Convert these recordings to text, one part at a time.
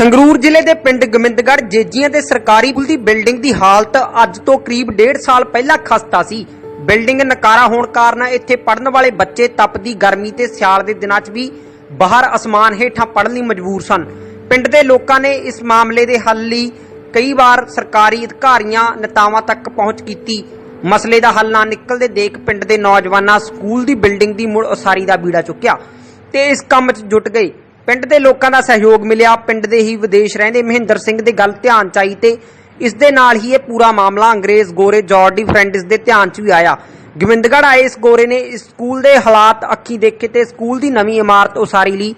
ਸੰਗਰੂਰ ਜ਼ਿਲ੍ਹੇ ਦੇ ਪਿੰਡ ਗੋਬਿੰਦਗੜ੍ਹ ਜੇਜੀਆਂ ਦੇ ਸਰਕਾਰੀ ਸਕੂਲ ਦੀ ਬਿਲਡਿੰਗ ਦੀ ਹਾਲਤ ਅੱਜ ਤੋਂ ਕਰੀਬ 1.5 ਸਾਲ ਪਹਿਲਾਂ ਖਸਤਾ ਸੀ। ਬਿਲਡਿੰਗ ਨਕਾਰਾ ਹੋਣ ਕਾਰਨ ਇੱਥੇ ਪੜਨ ਵਾਲੇ ਬੱਚੇ ਤਪਦੀ ਗਰਮੀ ਤੇ ਸਿਆਲ ਦੇ ਦਿਨਾਂ 'ਚ ਵੀ ਬਾਹਰ ਅਸਮਾਨ ਹੇਠਾਂ ਪੜਨ ਲਈ ਮਜਬੂਰ ਸਨ। ਪਿੰਡ ਦੇ ਲੋਕਾਂ ਨੇ ਇਸ ਮਾਮਲੇ ਦੇ ਹੱਲ ਲਈ ਕਈ ਵਾਰ ਸਰਕਾਰੀ ਅਧਿਕਾਰੀਆਂ ਨੇਤਾਵਾਂ ਤੱਕ ਪਹੁੰਚ ਕੀਤੀ। ਮਸਲੇ ਦਾ ਹੱਲ ਨਾ ਨਿਕਲਦੇ ਦੇਖ ਪਿੰਡ ਦੇ ਨੌਜਵਾਨਾਂ ਸਕੂਲ ਦੀ ਬਿਲਡਿੰਗ ਦੀ ਮੁੜ ਉਸਾਰੀ ਦਾ ਬੀੜਾ ਚੁੱਕਿਆ ਤੇ ਇਸ ਕੰਮ 'ਚ ਜੁਟ ਗਏ। ਪਿੰਡ ਦੇ ਲੋਕਾਂ ਦਾ ਸਹਿਯੋਗ ਮਿਲਿਆ। ਪਿੰਡ ਦੇ ਹੀ ਵਿਦੇਸ਼ ਰਹਿੰਦੇ ਮਹਿੰਦਰ ਸਿੰਘ ਦੇ ਗੱਲ ਧਿਆਨ ਚ ਤੇ ਇਸ ਦੇ ਨਾਲ ਹੀ ਇਹ ਪੂਰਾ ਮਾਮਲਾ ਅੰਗਰੇਜ਼ ਗੋਰੇ ਜਾਰਡੀ ਫਰੈਂਡਸ ਦੇ ਧਿਆਨ ਚ ਵੀ ਆਇਆ। ਗੋਬਿੰਦਗੜ੍ਹ ਆਏ ਇਸ ਗੋਰੇ ਨੇ ਇਸ ਸਕੂਲ ਦੇ ਹਾਲਾਤ ਅੱਖੀ ਦੇਖੇ ਤੇ ਸਕੂਲ ਦੀ ਨਵੀਂ ਇਮਾਰਤ ਉਸਾਰੀ ਲਈ।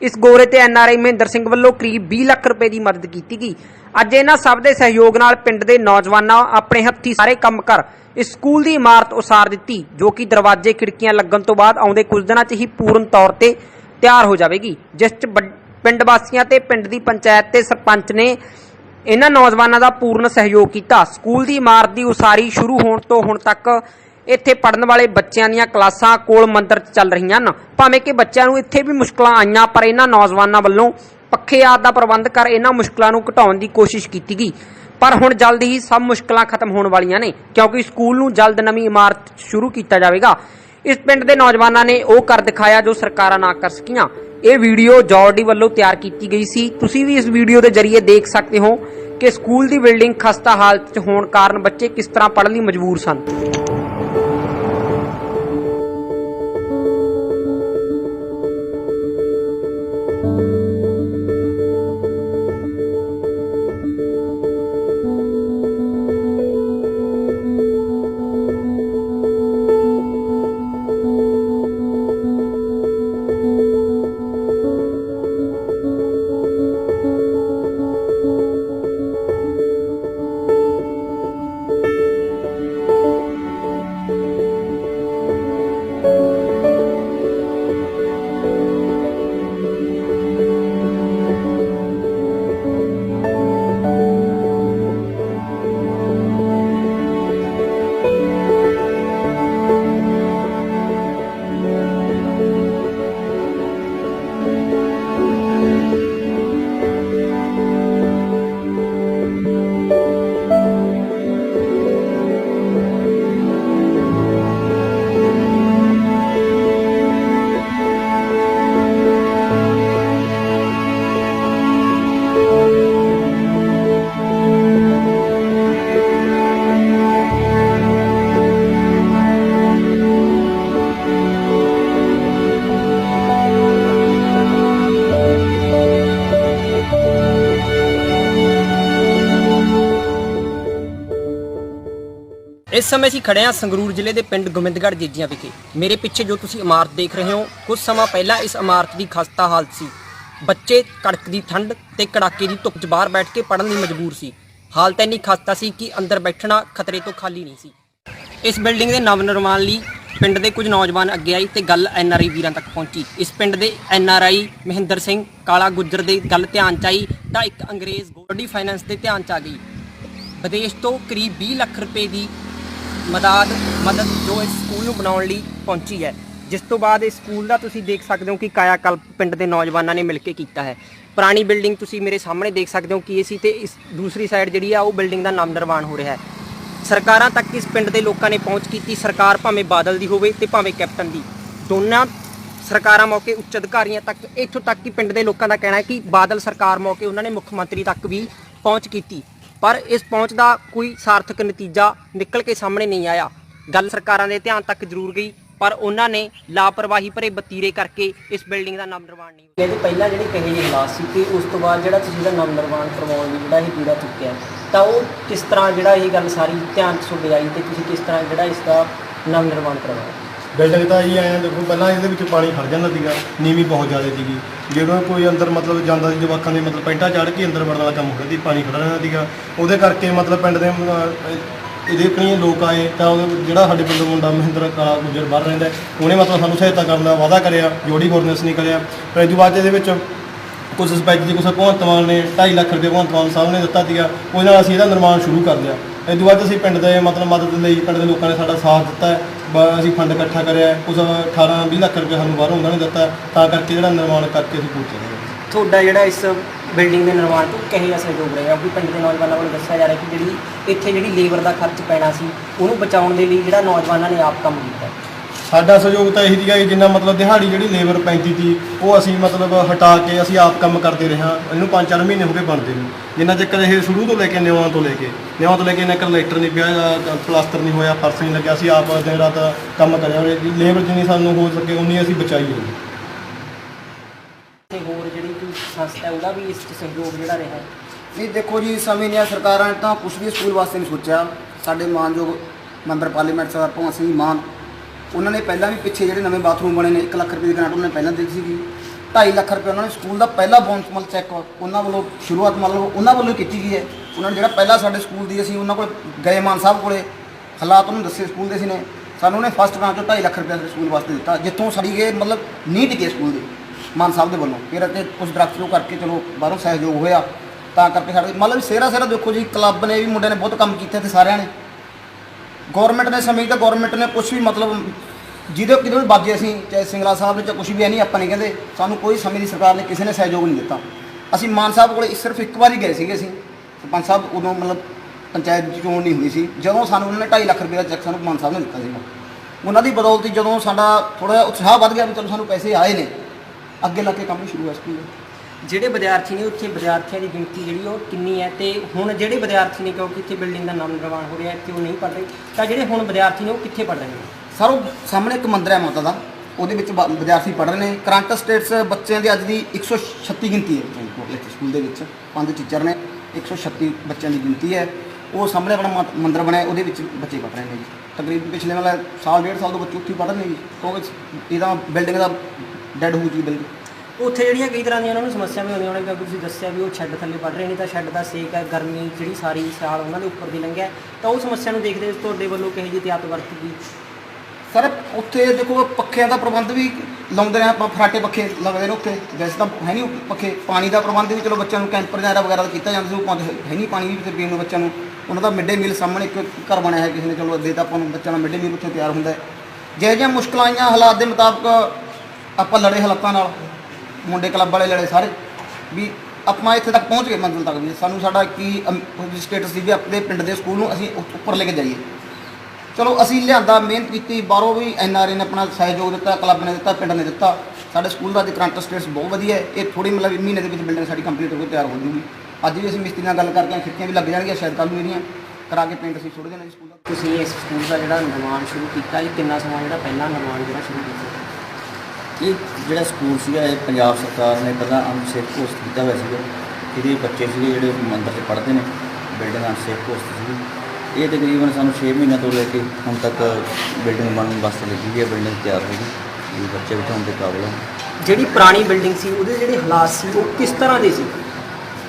ਇਸ ਗੋਰੇ ਤੇ ਐਨਆਰਆਈ ਮਹਿੰਦਰ ਸਿੰਘ ਵੱਲੋਂ ਕਰੀਬ 20 ਲੱਖ ਰੁਪਏ ਦੀ ਮਦਦ ਕੀਤੀ ਗਈ। ਅੱਜ ਇਹਨਾਂ ਸਭ ਦੇ ਸਹਿਯੋਗ ਨਾਲ ਪਿੰਡ ਦੇ ਨੌਜਵਾਨਾਂ ਆਪਣੇ ਹੱਥੀ ਸਾਰੇ ਕੰਮ ਕਰ ਇਸ ਸਕੂਲ ਦੀ ਇਮਾਰਤ ਉਸਾਰ ਦਿੱਤੀ, ਜੋ ਕਿ ਦਰਵਾਜ਼ੇ, ਖਿੜਕੀਆਂ ਲੱਗਣ ਤੋਂ ਬਾਅਦ ਆਉਂਦੇ ਕੁਝ ਦਿਨਾਂ 'ਚ ਹੀ ਪੂਰਨ ਤੌਰ ਤੇ ਤਿਆਰ ਹੋ ਜਾਵੇਗੀ। ਜਿਸ 'ਚ ਪਿੰਡ ਵਾਸੀਆਂ ਤੇ ਪਿੰਡ ਦੀ ਪੰਚਾਇਤ ਤੇ ਸਰਪੰਚ ਨੇ ਇਹਨਾਂ ਨੌਜਵਾਨਾਂ ਦਾ ਪੂਰਨ ਸਹਿਯੋਗ ਕੀਤਾ। ਸਕੂਲ ਦੀ ਇਮਾਰਤ ਦੀ ਉਸਾਰੀ ਸ਼ੁਰੂ ਹੋਣ ਤੋਂ ਹੁਣ ਤੱਕ ਇੱਥੇ ਪੜਨ ਵਾਲੇ ਬੱਚਿਆਂ ਦੀਆਂ ਕਲਾਸਾਂ ਕੋਲ ਮੰਦਰ 'ਚ ਚੱਲ ਰਹੀਆਂ ਹਨ। ਭਾਵੇਂ ਕਿ ਬੱਚਿਆਂ ਨੂੰ ਇੱਥੇ ਵੀ ਮੁਸ਼ਕਲਾਂ ਆਈਆਂ, ਪਰ ਇਹਨਾਂ ਨੌਜਵਾਨਾਂ ਵੱਲੋਂ ਪੱਖੇ ਆਦ ਦਾ ਪ੍ਰਬੰਧ ਕਰ ਇਹਨਾਂ ਮੁਸ਼ਕਲਾਂ ਨੂੰ ਘਟਾਉਣ ਦੀ ਕੋਸ਼ਿਸ਼ ਕੀਤੀ ਗਈ। ਪਰ ਹੁਣ ਜਲਦ ਹੀ ਸਭ ਮੁਸ਼ਕਲਾਂ ਖਤਮ ਹੋਣ ਵਾਲੀਆਂ ਨੇ, ਕਿਉਂਕਿ ਸਕੂਲ ਨੂੰ ਜਲਦ ਨਵੀਂ ਇਮਾਰਤ ਸ਼ੁਰੂ ਕੀਤਾ ਜਾਵੇਗਾ। ਇਸ ਪਿੰਡ ਦੇ ਨੌਜਵਾਨਾਂ ਨੇ ਉਹ ਕਰ ਦਿਖਾਇਆ ਜੋ ਸਰਕਾਰਾਂ ਨਾ ਕਰ ਸਕੀਆਂ। ਇਹ ਵੀਡੀਓ ਜੌਰਡੀ ਵੱਲੋਂ ਤਿਆਰ ਕੀਤੀ ਗਈ ਸੀ। ਤੁਸੀਂ ਵੀ ਇਸ ਵੀਡੀਓ ਦੇ ਜ਼ਰੀਏ ਦੇਖ ਸਕਦੇ ਹੋ ਕਿ ਸਕੂਲ ਦੀ ਬਿਲਡਿੰਗ ਖਸਤਾ ਹਾਲਤ 'ਚ ਹੋਣ ਕਾਰਨ ਬੱਚੇ ਕਿਸ ਤਰ੍ਹਾਂ ਪੜ੍ਹਨ ਲਈ ਮਜਬੂਰ ਸਨ। ਇਸ ਸਮੇਂ ਅਸੀਂ ਖੜੇ ਹਾਂ ਸੰਗਰੂਰ ਜ਼ਿਲ੍ਹੇ ਦੇ ਪਿੰਡ ਗੋਬਿੰਦਗੜ੍ਹ ਜੀਜੀਆਂ ਵਿਖੇ। ਮੇਰੇ ਪਿੱਛੇ ਜੋ ਤੁਸੀਂ ਇਮਾਰਤ ਦੇਖ ਰਹੇ ਹੋ, ਕੁਝ ਸਮਾਂ ਪਹਿਲਾਂ ਇਸ ਇਮਾਰਤ ਦੀ ਖਸਤਾ ਹਾਲਤ ਸੀ। ਬੱਚੇ ਕੜਕਦੀ ਠੰਡ ਤੇ ਕੜਾਕੇ ਦੀ ਧੁੱਪ 'ਚ ਬਾਹਰ ਬੈਠ ਕੇ ਪੜ੍ਹਨ ਲਈ ਮਜਬੂਰ ਸੀ। ਹਾਲਤ ਇੰਨੀ ਖਸਤਾ ਸੀ ਕਿ ਅੰਦਰ ਬੈਠਣਾ ਖਤਰੇ ਤੋਂ ਖਾਲੀ ਨਹੀਂ ਸੀ। ਇਸ ਬਿਲਡਿੰਗ ਦੇ ਨਵ ਨਿਰਮਾਣ ਲਈ ਪਿੰਡ ਦੇ ਕੁਝ ਨੌਜਵਾਨ ਅੱਗੇ ਆਈ ਤੇ ਗੱਲ ਐਨਆਰਆਈ ਵੀਰਾਂ ਤੱਕ ਪਹੁੰਚੀ। ਇਸ ਪਿੰਡ ਦੇ ਐਨਆਰਆਈ ਮਹਿੰਦਰ ਸਿੰਘ ਕਾਲਾ ਗੁੱਜਰ ਦੇ ਗੱਲ ਧਿਆਨ ਚ ਆਈ ਤਾਂ ਇੱਕ ਅੰਗਰੇਜ਼ ਗੋਲਡੀ ਫਾਈਨੈਂਸ ਦੇ ਧਿਆਨ ਚ ਆ ਗਈ। ਵਿਦੇਸ਼ ਤੋਂ ਕਰੀਬ 20 ਲੱਖ ਰੁਪਏ ਦੀ ਮਦਦ ਮਦਦ ਜੋ ਇਸ ਸਕੂਲ ਨੂੰ ਬਣਾਉਣ ਲਈ ਪਹੁੰਚੀ ਹੈ। ਜਿਸ ਤੋਂ ਬਾਅਦ ਇਸ ਸਕੂਲ ਦਾ ਤੁਸੀਂ ਦੇਖ ਸਕਦੇ ਹੋ ਕਿ ਕਾਇਆ ਕਲਪ ਪਿੰਡ ਦੇ ਨੌਜਵਾਨਾਂ ਨੇ ਮਿਲ ਕੇ ਕੀਤਾ ਹੈ। ਪੁਰਾਣੀ ਬਿਲਡਿੰਗ ਤੁਸੀਂ ਮੇਰੇ ਸਾਹਮਣੇ ਦੇਖ ਸਕਦੇ ਹੋ ਕਿ ਇਹ ਸੀ ਤੇ ਇਸ ਦੂਸਰੀ ਸਾਈਡ ਜਿਹੜੀ ਆ, ਉਹ ਬਿਲਡਿੰਗ ਦਾ ਨਾਮ ਨਿਰਮਾਣ ਹੋ ਰਿਹਾ ਹੈ। ਸਰਕਾਰਾਂ ਤੱਕ ਇਸ ਪਿੰਡ ਦੇ ਲੋਕਾਂ ਨੇ ਪਹੁੰਚ ਕੀਤੀ। ਸਰਕਾਰ ਭਾਵੇਂ ਬਾਦਲ ਦੀ ਹੋਵੇ ਤੇ ਭਾਵੇਂ ਕੈਪਟਨ ਦੀ। ਦੋਨਾਂ ਸਰਕਾਰਾਂ ਮੌਕੇ ਉੱਚ ਅਧਿਕਾਰੀਆਂ ਤੱਕ, ਇੱਥੋਂ ਤੱਕ ਕਿ ਪਿੰਡ ਦੇ ਲੋਕਾਂ ਦਾ ਕਹਿਣਾ ਹੈ ਕਿ ਬਾਦਲ ਸਰਕਾਰ ਮੌਕੇ ਉਹਨਾਂ ਨੇ ਮੁੱਖ ਮੰਤਰੀ ਤੱਕ ਵੀ ਪਹੁੰਚ ਕੀਤੀ। ਪਰ ਇਸ ਪਹੁੰਚ ਦਾ ਕੋਈ ਸਾਰਥਕ ਨਤੀਜਾ ਨਿਕਲ ਕੇ ਸਾਹਮਣੇ ਨਹੀਂ ਆਇਆ। ਗੱਲ ਸਰਕਾਰਾਂ ਦੇ ਧਿਆਨ ਤੱਕ ਜ਼ਰੂਰ ਗਈ, ਪਰ ਉਹਨਾਂ ਨੇ ਲਾਪਰਵਾਹੀ ਭਰੇ ਬਤੀਰੇ ਕਰਕੇ ਇਸ ਬਿਲਡਿੰਗ ਦਾ ਨਾਮ ਨਿਰਮਾਣ ਨਹੀਂ ਇਹਦੇ ਪਹਿਲਾਂ ਜਿਹੜੀ ਕਹੇ ਜਿਹੇ ਹਾਲਾਤ ਸੀ ਤੇ ਉਸ ਤੋਂ ਬਾਅਦ ਜਿਹੜਾ ਤੁਸੀਂ ਇਹਦਾ ਨਾਮ ਨਿਰਮਾਣ ਕਰਵਾਉਣ ਲਈ ਜਿਹੜਾ ਇਹ ਪੀੜਾ ਚੁੱਕਿਆ, ਤਾਂ ਉਹ ਕਿਸ ਤਰ੍ਹਾਂ ਜਿਹੜਾ ਇਹ ਗੱਲ ਸਾਰੀ ਧਿਆਨ 'ਚ ਤੁਹਾਡੇ ਆਈ ਤੇ ਤੁਸੀਂ ਕਿਸ ਤਰ੍ਹਾਂ ਜਿਹੜਾ ਇਸ ਦਾ ਨਾਮ ਨਿਰਮਾਣ ਕਰਵਾਇਆ? ਬਿਲਡਿੰਗ ਤਾਂ ਇਹ ਆਇਆ ਦੇਖੋ ਪਹਿਲਾਂ ਇਹਦੇ ਵਿੱਚ ਪਾਣੀ ਖੜ ਜਾਂਦਾ ਸੀਗਾ ਨੀਵੀਂ ਬਹੁਤ ਜ਼ਿਆਦਾ ਸੀਗੀ। ਜਦੋਂ ਕੋਈ ਅੰਦਰ ਮਤਲਬ ਜਾਂਦਾ ਸੀ ਜਵਾਕਾਂ ਦੇ ਮਤਲਬ ਪੈਂਟਾ ਚੜ੍ਹ ਕੇ ਅੰਦਰ ਵੜਨ ਵਾਲਾ ਕੰਮ ਹੁੰਦਾ ਸੀ ਪਾਣੀ ਖੜਾ ਰਹਿੰਦਾ ਸੀਗਾ। ਉਹਦੇ ਕਰਕੇ ਮਤਲਬ ਪਿੰਡ ਦੇ ਅਹ, ਇਹਦੇ ਕਈ ਲੋਕ ਆਏ ਤਾਂ ਉਹ ਜਿਹੜਾ ਸਾਡੇ ਪਿੰਡੋਂ ਮੁੰਡਾ ਮਹਿੰਦਰ ਕਾਲਾ ਗੁਜਰ ਬਾਹਰ ਰਹਿੰਦਾ ਹੈ, ਉਹਨੇ ਮਤਲਬ ਸਾਨੂੰ ਸਹਾਇਤਾ ਕਰਨ ਦਾ ਵਾਅਦਾ ਕਰਿਆ ਜੋੜੀ ਗੋਰਨੈਸ ਨਹੀਂ ਕਰਿਆ। ਪਰ ਇਹ ਤੋਂ ਬਾਅਦ ਇਹਦੇ ਵਿੱਚ ਕੁਝ ਸਪੈਕ ਜੀ ਕੁਝ ਭਗਵੰਤ ਮਾਨ ਨੇ 2.5 ਲੱਖ ਰੁਪਏ ਭਗਵੰਤ ਮਾਨ ਸਾਹਿਬ ਨੇ ਦਿੱਤਾ ਸੀਗਾ ਉਹਦੇ ਨਾਲ ਅਸੀਂ ਇਹਦਾ ਨਿਰਮਾਣ ਸ਼ੁਰੂ ਕਰ ਲਿਆ। ਇਹ ਤੋਂ ਬਾਅਦ ਅਸੀਂ ਪਿੰਡ ਦੇ ਮਤਲਬ ਮਦਦ ਲਈ ਪਿੰਡ ਦੇ ਲੋਕਾਂ ਨੇ ਸਾਡਾ ਸਾਥ ਦਿੱਤਾ ਹੈ। ਬ- ਅਸੀਂ ਫੰਡ ਇਕੱਠਾ ਕਰਿਆ ਹੈ। ਕੁਝ 18 20 ਲੱਖ ਰੁਪਏ ਸਾਨੂੰ ਬਾਹਰੋਂ ਉਹਨਾਂ ਨੇ ਦਿੱਤਾ। ਤਾਂ ਕਰਕੇ ਜਿਹੜਾ ਨਿਰਮਾਣ ਕਰਕੇ ਅਸੀਂ ਪਹੁੰਚੇ ਹਾਂ। ਤੁਹਾਡਾ ਜਿਹੜਾ ਇਸ ਬਿਲਡਿੰਗ ਦੇ ਨਿਰਮਾਣ ਤੋਂ ਕਿਹੋ ਜਿਹਾ ਸਹਿਯੋਗ ਰਿਹਾ? ਕਿਉਂਕਿ ਪਿੰਡ ਦੇ ਨੌਜਵਾਨਾਂ ਵੱਲੋਂ ਦੱਸਿਆ ਜਾ ਰਿਹਾ ਕਿ ਜਿਹੜੀ ਇੱਥੇ ਜਿਹੜੀ ਲੇਬਰ ਦਾ ਖਰਚ ਪੈਣਾ ਸੀ, ਉਹਨੂੰ ਬਚਾਉਣ ਦੇ ਲਈ ਜਿਹੜਾ ਨੌਜਵਾਨਾਂ ਨੇ ਆਪ ਕੰਮ ਕੀਤਾ। ਸਾਡਾ ਸਹਿਯੋਗ ਤਾਂ ਇਹੀ ਸੀਗਾ ਜੀ ਜਿੰਨਾ ਮਤਲਬ ਦਿਹਾੜੀ ਜਿਹੜੀ ਲੇਬਰ ਪੈਂਦੀ ਸੀ ਉਹ ਅਸੀਂ ਮਤਲਬ ਹਟਾ ਕੇ ਅਸੀਂ ਆਪ ਕੰਮ ਕਰਦੇ ਰਹੇ ਹਾਂ। ਇਹਨੂੰ 5-4 ਮਹੀਨੇ ਹੋ ਗਏ ਬਣਦੇ ਨੂੰ। ਜਿੰਨਾ ਚੱਕਰ ਇਹ ਸ਼ੁਰੂ ਤੋਂ ਲੈ ਕੇ ਨਿਵਾਂ ਤੋਂ ਲੈ ਕੇ ਨਿਵਾਂ ਤੋਂ ਲੈ ਕੇ ਇਹਨਾਂ ਲੈਟਰ ਨਹੀਂ ਪਿਆ ਪਲਾਸਟਰ ਨਹੀਂ ਹੋਇਆ ਫਰਸ਼ ਨਹੀਂ ਲੱਗਿਆ ਅਸੀਂ ਆਪ ਦਿਨ ਰਾਤ ਕੰਮ ਕਰਿਆ ਲੇਬਰ ਜਿੰਨੀ ਸਾਨੂੰ ਹੋ ਸਕੇ ਉਨੀ ਅਸੀਂ ਬਚਾਈ ਹੈ ਜੀ ਤੇ ਹੋਰ ਜਿਹੜੀ ਕੋਈ ਸੰਸਥਾ ਹੈ ਉਹਦਾ ਵੀ ਇਸ 'ਚ ਸਹਿਯੋਗ ਜਿਹੜਾ ਰਿਹਾ ਹੈ? ਨਹੀਂ ਦੇਖੋ ਜੀ ਸਮੇਂ ਦੀਆਂ ਸਰਕਾਰਾਂ ਨੇ ਤਾਂ ਕੁਝ ਵੀ ਸਕੂਲ ਵਾਸਤੇ ਨਹੀਂ ਸੋਚਿਆ। ਸਾਡੇ ਮਾਨਯੋਗ ਮੈਂਬਰ ਪਾਰਲੀਮੈਂਟ ਸਰਦਾਰ ਭਗਵੰਤ ਸਿੰਘ ਮਾਨ ਉਹਨਾਂ ਨੇ ਪਹਿਲਾਂ ਵੀ ਪਿੱਛੇ ਜਿਹੜੇ ਨਵੇਂ ਬਾਥਰੂਮ ਬਣੇ ਨੇ 1 ਲੱਖ ਰੁਪਏ ਦੀ ਗ੍ਰਾਂਟ ਉਹਨਾਂ ਨੇ ਪਹਿਲਾਂ ਦਿੱਤੀ ਸੀਗੀ। 2.5 ਲੱਖ ਰੁਪਏ ਉਹਨਾਂ ਨੇ ਸਕੂਲ ਦਾ ਪਹਿਲਾ ਬੌਂਸ ਮਤਲਬ ਚੈੱਕ ਉਹਨਾਂ ਵੱਲੋਂ ਸ਼ੁਰੂਆਤ ਮਤਲਬ ਉਹਨਾਂ ਵੱਲੋਂ ਕੀਤੀ ਗਈ ਹੈ। ਉਹਨਾਂ ਨੇ ਜਿਹੜਾ ਪਹਿਲਾ ਸਾਡੇ ਸਕੂਲ ਦੀ ਅਸੀਂ ਉਹਨਾਂ ਕੋਲ ਗਏ ਮਾਨ ਸਾਹਿਬ ਕੋਲੇ, ਹਾਲਾਤ ਉਹਨੂੰ ਦੱਸੇ ਸਕੂਲ ਦੇ ਸੀ ਨੇ। ਸਾਨੂੰ ਉਹਨੇ ਫਸਟ ਗ੍ਰਾਂਟ ਚੋਂ 2.5 ਲੱਖ ਰੁਪਏ ਸਕੂਲ ਵਾਸਤੇ ਦਿੱਤਾ, ਜਿੱਥੋਂ ਸਾਡੀ ਇਹ ਮਤਲਬ ਨੀਂਹ ਟਿਕੇ ਸਕੂਲ ਦੇ, ਮਾਨ ਸਾਹਿਬ ਦੇ ਵੱਲੋਂ। ਫਿਰ ਅਤੇ ਕੁਝ ਦਰਖਤ ਨੂੰ ਕਰਕੇ ਚਲੋ ਬਾਹਰੋਂ ਸਹਿਯੋਗ ਹੋਇਆ, ਤਾਂ ਕਰਕੇ ਸਾਡੇ ਮਤਲਬ ਸੇਰਾ ਸੇਰਾ ਦੇਖੋ ਜੀ ਕਲੱਬ ਨੇ ਵੀ ਮੁੰਡਿਆਂ ਨੇ ਬਹੁਤ ਕੰਮ ਕੀਤਾ ਤੇ ਸਾਰਿਆਂ ਨੇ। ਗਵਰਨਮੈਂਟ ਨੇ ਸਮੇਂ ਤਾਂ ਗਵਰਨਮੈਂਟ ਨੇ ਕੁਝ ਵੀ ਮਤਲਬ ਜਿਹਦੇ ਕਿਤੇ ਵੀ ਬਾਗੇ ਅਸੀਂ, ਚਾਹੇ ਸਿੰਗਲਾ ਸਾਹਿਬ ਨੇ ਚਾਹੇ ਕੁਝ ਵੀ ਹੈ ਨਹੀਂ, ਆਪਾਂ ਨਹੀਂ ਕਹਿੰਦੇ। ਸਾਨੂੰ ਕੋਈ ਸਮੇਂ ਦੀ ਸਰਕਾਰ ਨੇ ਕਿਸੇ ਨੇ ਸਹਿਯੋਗ ਨਹੀਂ ਦਿੱਤਾ। ਅਸੀਂ ਮਾਨ ਸਾਹਿਬ ਕੋਲੇ ਸਿਰਫ ਇੱਕ ਵਾਰੀ ਗਏ ਸੀਗੇ ਅਸੀਂ। ਸਰਪੰਚ ਸਾਹਿਬ ਉਦੋਂ ਮਤਲਬ ਪੰਚਾਇਤ ਦੀ ਚੋਣ ਨਹੀਂ ਹੋਈ ਸੀ। ਜਦੋਂ ਸਾਨੂੰ ਉਹਨਾਂ ਨੇ 2.5 ਲੱਖ ਰੁਪਏ ਦਾ ਚੈੱਕ ਸਾਨੂੰ ਮਾਨ ਸਾਹਿਬ ਨੇ ਦਿੱਤਾ ਸੀਗਾ। ਉਹਨਾਂ ਦੀ ਬਦੌਲਤ ਜਦੋਂ ਸਾਡਾ ਥੋੜਾ ਜਿਹਾ ਉਤਸ਼ਾਹ ਵੱਧ ਗਿਆ ਵੀ ਚਲੋ ਸਾਨੂੰ ਪੈਸੇ ਆਏ ਨੇ। ਅੱਗੇ ਲੱਗ ਕੇ ਕੰਮ ਸ਼ੁਰੂ ਹੋਇਆ ਸਕੂਲ ਦਾ। ਜਿਹੜੇ ਵਿਦਿਆਰਥੀ ਨੇ ਉੱਥੇ ਵਿਦਿਆਰਥੀਆਂ ਦੀ ਗਿਣਤੀ ਜਿਹੜੀ ਉਹ ਕਿੰਨੀ ਹੈ ਤੇ ਹੁਣ ਜਿਹੜੇ ਵਿਦਿਆਰਥੀ ਨੇ ਕਿਉਂਕਿ ਇੱਥੇ ਬਿਲਡਿੰਗ ਦਾ ਨਵ ਨਿਰਮਾਣ ਹੋ ਰਿਹਾ ਹੈ ਕਿ ਉਹ ਨਹੀਂ ਪੜ੍ਹ ਰਹੇ ਤਾਂ ਜਿਹੜੇ ਹੁਣ ਵਿਦਿਆਰਥੀ ਨੇ ਉਹ ਕਿੱਥੇ ਪੜ੍ਹ ਰਹੇ ਨੇ? ਸਰ ਉਹ ਸਾਹਮਣੇ ਇੱਕ ਮੰਦਿਰ ਹੈ ਮਾਤਾ ਦਾ ਉਹਦੇ ਵਿੱਚ ਬ- ਵਿਦਿਆਰਥੀ ਪੜ੍ਹ ਰਹੇ ਨੇ। ਕਰੰਟ ਸਟੇਟਸ ਬੱਚਿਆਂ ਦੀ ਅੱਜ ਦੀ 136 ਗਿਣਤੀ ਹੈ। ਕੋਟਲੇ ਸਕੂਲ ਦੇ ਵਿੱਚ ਪੰਜ ਟੀਚਰ ਨੇ 136 ਬੱਚਿਆਂ ਦੀ ਗਿਣਤੀ ਹੈ। ਉਹ ਸਾਹਮਣੇ ਆਪਣਾ ਮੰ- ਮੰਦਿਰ ਬਣਿਆ ਉਹਦੇ ਵਿੱਚ ਬੱਚੇ ਪੜ੍ਹ ਰਹੇ ਨੇ ਜੀ। ਤਕਰੀਬਨ ਪਿਛਲੇ ਵਾਲਾ ਸਾਲ ਡੇਢ ਸਾਲ ਤੋਂ ਬੱਚੇ ਉੱਥੇ ਹੀ ਪੜ੍ਹ ਰਹੇ ਨੇ ਜੀ। ਕਿਉਂਕਿ ਇਹਦਾ ਬਿਲਡਿੰਗ ਦਾ ਡੈਡ ਹੋ ਚੁੱਕੀ ਬਿਲਡਿੰਗ। ਉੱਥੇ ਜਿਹੜੀਆਂ ਕਈ ਤਰ੍ਹਾਂ ਦੀਆਂ ਉਹਨਾਂ ਨੂੰ ਸਮੱਸਿਆਵਾਂ ਆਉਂਦੀਆਂ ਹੋਣਗੀਆਂ ਕਿਉਂਕਿ ਤੁਸੀਂ ਦੱਸਿਆ ਵੀ ਉਹ ਸ਼ੈੱਡ ਥੱਲੇ ਪੜ ਰਹੇ ਨੇ ਤਾਂ ਸ਼ੈੱਡ ਦਾ ਸੇਕ ਹੈ, ਗਰਮੀ ਜਿਹੜੀ ਸਾਰੀ ਸਿਆਲ ਉਹਨਾਂ ਦੇ ਉੱਪਰ ਦੀ ਲੰਘਿਆ ਤਾਂ ਉਹ ਸਮੱਸਿਆ ਨੂੰ ਦੇਖਦੇ ਹੋਏ ਤੁਹਾਡੇ ਵੱਲੋਂ ਕਿਹੋ ਜਿਹੀ ਤਿਆਤ ਵਰਤੀ ਗਈ? ਸਰ, ਉੱਥੇ ਦੇਖੋ ਪੱਖਿਆਂ ਦਾ ਪ੍ਰਬੰਧ ਵੀ ਲਾਉਂਦੇ ਨੇ ਆਪਾਂ, ਫਰਾਟੇ ਪੱਖੇ ਲੱਗਦੇ ਨੇ ਉੱਥੇ। ਵੈਸੇ ਤਾਂ ਹੈ ਨਹੀਂ ਪੱਖੇ, ਪਾਣੀ ਦਾ ਪ੍ਰਬੰਧ ਵੀ ਚਲੋ ਬੱਚਿਆਂ ਨੂੰ ਕੈਂਪਰ ਵਗੈਰਾ ਵਗੈਰਾ ਦਾ ਕੀਤਾ ਜਾਂਦਾ ਸੀ, ਉਹ ਪਾਉਂਦੇ ਹੈ ਨਹੀਂ ਪਾਣੀ ਵੀ ਤੇ ਪੀਣ ਨੂੰ ਬੱਚਿਆਂ ਨੂੰ। ਉਹਨਾਂ ਦਾ ਮਿਡ ਡੇ ਮੀਲ ਸਾਹਮਣੇ ਇੱਕ ਘਰ ਬਣਿਆ ਹੈ ਕਿਸੇ ਨੇ, ਚਲੋ ਦੇ ਤਾਂ ਆਪਾਂ ਨੂੰ ਬੱਚਿਆਂ ਦਾ ਮਿਡ ਡੇ ਮੀਲ ਉੱਥੇ ਤਿਆਰ ਹੁੰਦਾ ਹੈ। ਜਿਹੋ ਜਿਹੀਆਂ ਮੁਸ਼ਕਲਾਂ ਆਈਆਂ ਹਾਲਾਤ ਦੇ ਮੁਤਾਬਕ ਆਪਾਂ ਲੜੇ ਹਾਲਾਤਾਂ ਨਾਲ। ਮੁੰਡੇ ਕਲੱਬ ਵਾਲੇ ਲੜੇ ਸਾਰੇ ਵੀ ਆਪਾਂ ਇੱਥੇ ਤੱਕ ਪਹੁੰਚ ਗਏ ਮੰਜ਼ਿਲ ਤੱਕ ਵੀ। ਸਾਨੂੰ ਸਾਡਾ ਕੀ ਸਟੇਟਸ ਸੀ ਵੀ ਆਪਣੇ ਪਿੰਡ ਦੇ ਸਕੂਲ ਨੂੰ ਅਸੀਂ ਉੱਤ- ਉੱਪਰ ਲੈ ਕੇ ਜਾਈਏ। ਚਲੋ ਅਸੀਂ ਲਿਆਂਦਾ ਮਿਹਨਤ ਕੀਤੀ ਬਾਹਰੋਂ ਵੀ ਐਨਆਰਏ ਨੇ ਆਪਣਾ ਸਹਿਯੋਗ ਦਿੱਤਾ ਕਲੱਬ ਨੇ ਦਿੱਤਾ ਪਿੰਡ ਨੇ ਦਿੱਤਾ। ਸਾਡੇ ਸਕੂਲ ਦਾ ਅੱਜ ਕਰੰਟ ਸਟੇਟਸ ਬਹੁਤ ਵਧੀਆ ਹੈ। ਇਹ ਥੋੜੀ ਮਤਲਬ ਮਹੀਨੇ ਦੇ ਵਿੱਚ ਬਿਲਡਿੰਗ ਸਾਡੀ ਕੰਪਲੀਟ ਹੋ ਕੇ ਤਿਆਰ ਹੋ ਜੂਗੀ। ਅੱਜ ਵੀ ਅਸੀਂ ਮਿਸਤਰੀ ਨਾਲ ਗੱਲ ਕਰਕੇ ਆਏ, ਖਿੜਕੀਆਂ ਵੀ ਲੱਗ ਜਾਣਗੀਆਂ ਸ਼ਾਇਦ ਕੱਲ੍ਹ ਨੂੰ ਇਹਦੀਆਂ ਕਰਾ ਕੇ ਪੇਂਟ ਅਸੀਂ ਛੋੜ ਦੇਣਾ ਜੀ ਸਕੂਲ ਦਾ। ਤੁਸੀਂ ਇਸ ਸਕੂਲ ਦਾ ਜਿਹੜਾ ਨਿਰਮਾਣ ਸ਼ੁਰੂ ਕੀਤਾ ਇਹ ਕਿੰਨਾ ਸਮਾਂ ਜਿਹੜਾ ਪਹਿਲਾਂ ਨਿਰਮਾਣ ਜਿਹੜਾ ਸ਼ੁਰੂ ਕੀਤਾ? ਇਹ ਜਿਹੜਾ ਸਕੂਲ ਸੀਗਾ ਇਹ ਪੰਜਾਬ ਸਰਕਾਰ ਨੇ ਪਹਿਲਾਂ ਅਨਸੇਫ ਘੋਸ਼ਿਤ ਕੀਤਾ ਹੋਇਆ ਸੀਗਾ। ਇਹਦੇ ਬੱਚੇ ਸੀਗੇ ਜਿਹੜੇ ਮੰਦਰ 'ਚ ਪੜ੍ਹਦੇ ਨੇ ਬਿਲਡਿੰਗ ਅਨਸੇਫ ਘੋਸ਼ਿਤ ਸੀਗੀ। ਇਹ ਤਕਰੀਬਨ ਸਾਨੂੰ 6 ਮਹੀਨਿਆਂ ਤੋਂ ਲੈ ਕੇ ਹੁਣ ਤੱਕ ਬਿਲਡਿੰਗ ਬਣਨ ਵਾਸਤੇ ਲੱਗੀ ਹੈ ਬਿਲਡਿੰਗ ਤਿਆਰ ਹੋ ਗਈ। ਇਹ ਬੱਚੇ ਬਿਠਾਉਣ ਦੇ ਕਾਬਲ ਹੈ ਜਿਹੜੀ ਪੁਰਾਣੀ ਬਿਲਡਿੰਗ ਸੀ ਉਹਦੇ ਜਿਹੜੇ ਹਾਲਾਤ ਸੀ ਉਹ ਕਿਸ ਤਰ੍ਹਾਂ ਦੇ ਸੀ?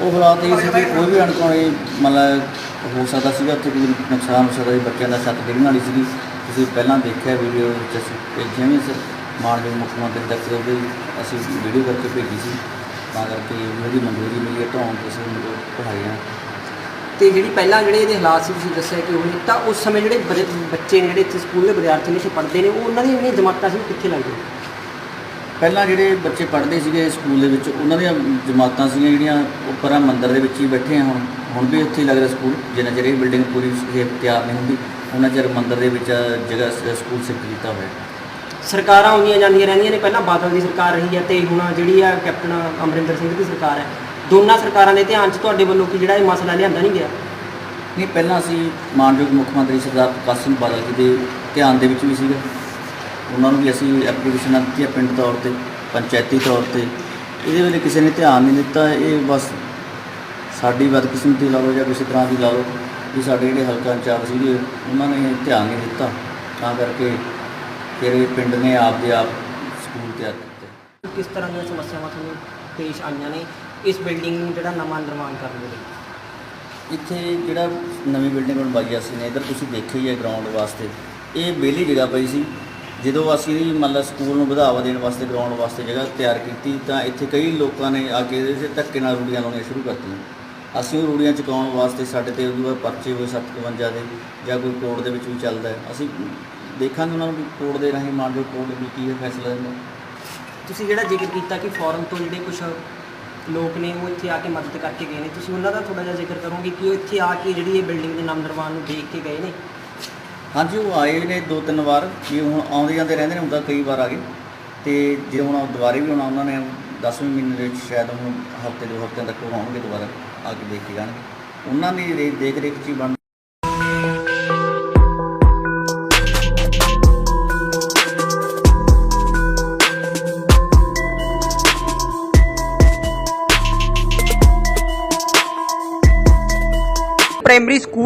ਉਹ ਹਾਲਾਤ ਇਹ ਸੀ ਕਿ ਕੋਈ ਵੀ ਅਣਕੋਣੀ ਮਤਲਬ ਹੋ ਸਕਦਾ ਸੀਗਾ ਉੱਥੇ ਕੋਈ ਨੁਕਸਾਨ ਹੋ ਸਕਦਾ ਸੀ ਬੱਚਿਆਂ ਦਾ ਛੱਤ ਡਿੱਗਣ ਵਾਲੀ ਸੀਗੀ। ਤੁਸੀਂ ਪਹਿਲਾਂ ਦੇਖਿਆ ਵੀਡੀਓ ਵਿੱਚ ਅਸੀਂ ਭੇਜਿਆ ਵੀ ਸੀ ਮਾਨਯੋਗ ਮੁੱਖ ਮੰਤਰੀ ਤੱਕ ਉਹਦੇ ਅਸੀਂ ਵੀਡੀਓ ਕਰਕੇ ਭੇਜੀ ਸੀ। ਤਾਂ ਕਰਕੇ ਉਹਦੀ ਮਨਜ਼ੂਰੀ ਮਿਲੀ ਹੈ ਤੇ ਅਸੀਂ ਮਤਲਬ ਪੜ੍ਹਾਈਆਂ ਤੇ ਜਿਹੜੀ ਪਹਿਲਾਂ ਜਿਹੜੇ ਇਹਦੇ ਹਾਲਾਤ ਸੀ ਤੁਸੀਂ ਦੱਸਿਆ ਕਿ ਉਹ ਤਾਂ ਉਸ ਸਮੇਂ ਜਿਹੜੇ ਬੱਚੇ ਨੇ ਜਿਹੜੇ ਇੱਥੇ ਸਕੂਲ ਦੇ ਵਿਦਿਆਰਥੀ ਨੇ ਇੱਥੇ ਪੜ੍ਹਦੇ ਨੇ ਉਹ ਉਹਨਾਂ ਦੀਆਂ ਜਿਹੜੀਆਂ ਜਮਾਤਾਂ ਸੀ ਉਹ ਕਿੱਥੇ ਲੱਗਦੀਆਂ? ਪਹਿਲਾਂ ਜਿਹੜੇ ਬੱਚੇ ਪੜ੍ਹਦੇ ਸੀਗੇ ਸਕੂਲ ਦੇ ਵਿੱਚ ਉਹਨਾਂ ਦੀਆਂ ਜਮਾਤਾਂ ਸੀਗੀਆਂ ਜਿਹੜੀਆਂ ਉੱਪਰ ਆ ਮੰਦਿਰ ਦੇ ਵਿੱਚ ਹੀ ਬੈਠੇ ਆ ਹੁਣ। ਹੁਣ ਵੀ ਉੱਥੇ ਹੀ ਲੱਗਦਾ ਸਕੂਲ ਜਿੰਨਾ ਚਿਰ ਇਹ ਬਿਲਡਿੰਗ ਪੂਰੀ ਤਿਆਰ ਨਹੀਂ ਹੁੰਦੀ ਉਹਨਾਂ ਚਿਰ ਮੰਦਿਰ ਦੇ ਵਿੱਚ ਜਗ੍ਹਾ ਸਕੂਲ ਸਿਫਟ ਕੀਤਾ ਹੋਇਆ। ਸਰਕਾਰਾਂ ਆਉਂਦੀਆਂ ਜਾਂਦੀਆਂ ਰਹਿੰਦੀਆਂ ਨੇ, ਪਹਿਲਾਂ ਬਾਦਲ ਦੀ ਸਰਕਾਰ ਰਹੀ ਹੈ ਤੇ ਹੁਣ ਜਿਹੜੀ ਆ ਕੈਪਟਨ ਅਮਰਿੰਦਰ ਸਿੰਘ ਦੀ ਸਰਕਾਰ ਹੈ। ਦੋਨਾਂ ਸਰਕਾਰਾਂ ਦੇ ਧਿਆਨ 'ਚ ਤੁਹਾਡੇ ਵੱਲੋਂ ਕਿ ਜਿਹੜਾ ਇਹ ਮਸਲਾ ਲਿਆਂਦਾ ਨਹੀਂ ਗਿਆ? ਨਹੀਂ, ਪਹਿਲਾਂ ਅਸੀਂ ਮਾਨਯੋਗ ਮੁੱਖ ਮੰਤਰੀ ਸਰਦਾਰ ਪ੍ਰਕਾਸ਼ ਸਿੰਘ ਬਾਦਲ ਜੀ ਦੇ ਧਿਆਨ ਦੇ ਵਿੱਚ ਵੀ ਸੀਗਾ। ਉਹਨਾਂ ਨੂੰ ਵੀ ਅਸੀਂ ਐਪਲੀਕੇਸ਼ਨਾਂ ਦਿੱਤੀਆਂ ਪਿੰਡ ਤੌਰ ਤੇ, ਪੰਚਾਇਤੀ ਤੌਰ ਤੇ। ਇਹਦੇ ਵੇਲੇ ਕਿਸੇ ਨੇ ਧਿਆਨ ਨਹੀਂ ਦਿੱਤਾ, ਇਹ ਬਸ ਸਾਡੀ ਬਦਕਿਸਮਤੀ ਲਾ ਲਓ ਜਾਂ ਕਿਸੇ ਤਰ੍ਹਾਂ ਦੀ ਲਾ ਲਓ, ਵੀ ਸਾਡੇ ਜਿਹੜੇ ਹਲਕਾ ਇੰਚਾਰਜ ਸੀਗੇ, ਉਹਨਾਂ ਨੇ ਧਿਆਨ ਨਹੀਂ ਦਿੱਤਾ। ਤਾਂ ਕਰਕੇ ਫਿਰ ਇਹ ਪਿੰਡ ਨੇ ਆਪ ਦੇ ਆਪ ਸਕੂਲ ਤਿਆਰ ਕੀਤੇ। ਕਿਸ ਤਰ੍ਹਾਂ ਦੀਆਂ ਸਮੱਸਿਆਵਾਂ ਤੁਹਾਨੂੰ ਪੇਸ਼ ਆਈਆਂ ਨੇ ਇਸ ਬਿਲਡਿੰਗ ਨੂੰ ਜਿਹੜਾ ਨਵਾਂ ਨਿਰਮਾਣ ਕਰਨ ਦੇ ਲਈ? ਇੱਥੇ ਜਿਹੜਾ ਨਵੀਂ ਬਿਲਡਿੰਗ ਬਣਵਾਈ ਅਸੀਂ ਨੇ ਇਧਰ ਤੁਸੀਂ ਦੇਖਿਆ ਹੀ ਹੈ ਗਰਾਊਂਡ ਵਾਸਤੇ। ਇਹ ਵਿਹਲੀ ਜਗ੍ਹਾ ਪਈ ਸੀ। ਜਦੋਂ ਅਸੀਂ ਮਤਲਬ ਸਕੂਲ ਨੂੰ ਵਧਾਵਾ ਦੇਣ ਵਾਸਤੇ ਗਰਾਊਂਡ ਵਾਸਤੇ ਜਗ੍ਹਾ ਤਿਆਰ ਕੀਤੀ ਤਾਂ ਇੱਥੇ ਕਈ ਲੋਕਾਂ ਨੇ ਆ ਕੇ ਇਹਦੇ 'ਤੇ ਧੱਕੇ ਨਾਲ ਰੂੜੀਆਂ ਲਾਉਣੀਆਂ ਸ਼ੁਰੂ ਕਰਤੀਆਂ। ਅਸੀਂ ਉਹ ਰੂੜੀਆਂ ਚੁਕਾਉਣ ਵਾਸਤੇ ਸਾਡੇ ਤੇ ਬਾਅਦ ਪਰਚੇ ਹੋਏ 752 ਦੇ ਜਾਂ ਕੋਈ ਕੋਰਟ ਦੇ ਵਿੱਚ ਵੀ ਚੱਲਦਾ ਹੈ। ਅਸੀਂ ਦੇਖਾਂਗੇ ਉਹਨਾਂ ਨੂੰ ਵੀ ਕੋਰਟ ਦੇ ਰਾਹੀਂ ਮਾਨਯੋਗ ਕੋਰਟ ਵੀ ਕੀ ਹੈ ਫੈਸਲਾ ਦਿੰਦਾ ਤੁਸੀਂ ਜਿਹੜਾ ਜ਼ਿਕਰ ਕੀਤਾ ਕਿ ਫੋਰਨ ਤੋਂ ਜਿਹੜੇ ਕੁਝ ਲੋਕ ਨੇ ਉਹ ਇੱਥੇ ਆ ਕੇ ਮਦਦ ਕਰਕੇ ਗਏ ਨੇ ਤੁਸੀਂ ਉਹਨਾਂ ਦਾ ਥੋੜਾ ਜਿਹਾ ਜ਼ਿਕਰ ਕਰੋਗੇ ਕਿ ਉਹ ਇੱਥੇ ਆ ਕੇ ਜਿਹੜੀ ਇਹ ਬਿਲਡਿੰਗ ਦੇ ਨਵ ਨਿਰਮਾਣ ਨੂੰ ਦੇਖ ਕੇ ਗਏ ਨੇ? ਹਾਂਜੀ ਉਹ ਆਏ ਨੇ ਦੋ ਤਿੰਨ ਵਾਰ ਵੀ ਹੁਣ ਆਉਂਦੇ ਜਾਂਦੇ ਰਹਿੰਦੇ ਨੇ ਹੁੰਦਾ ਕਈ ਵਾਰ ਆ ਗਏ। ਤੇ ਜੇ ਹੁਣ ਦੁਬਾਰੇ ਵੀ ਆਉਣਾ ਉਹਨਾਂ ਨੇ 10ਵੇਂ ਮਹੀਨੇ ਦੇ ਵਿੱਚ ਸ਼ਾਇਦ ਹੁਣ ਹਫ਼ਤੇ ਦੋ ਹਫਤਿਆਂ ਤੱਕ ਉਹ ਆਉਣਗੇ ਦੁਬਾਰਾ ਆ ਕੇ ਦੇਖ ਕੇ ਜਾਣਗੇ। ਉਹਨਾਂ ਦੀ ਦੇਖ ਰੇਖ 'ਚ ਹੀ ਬਣ ਪ੍ਰਾਇਮਰੀ ਸਕੂਲ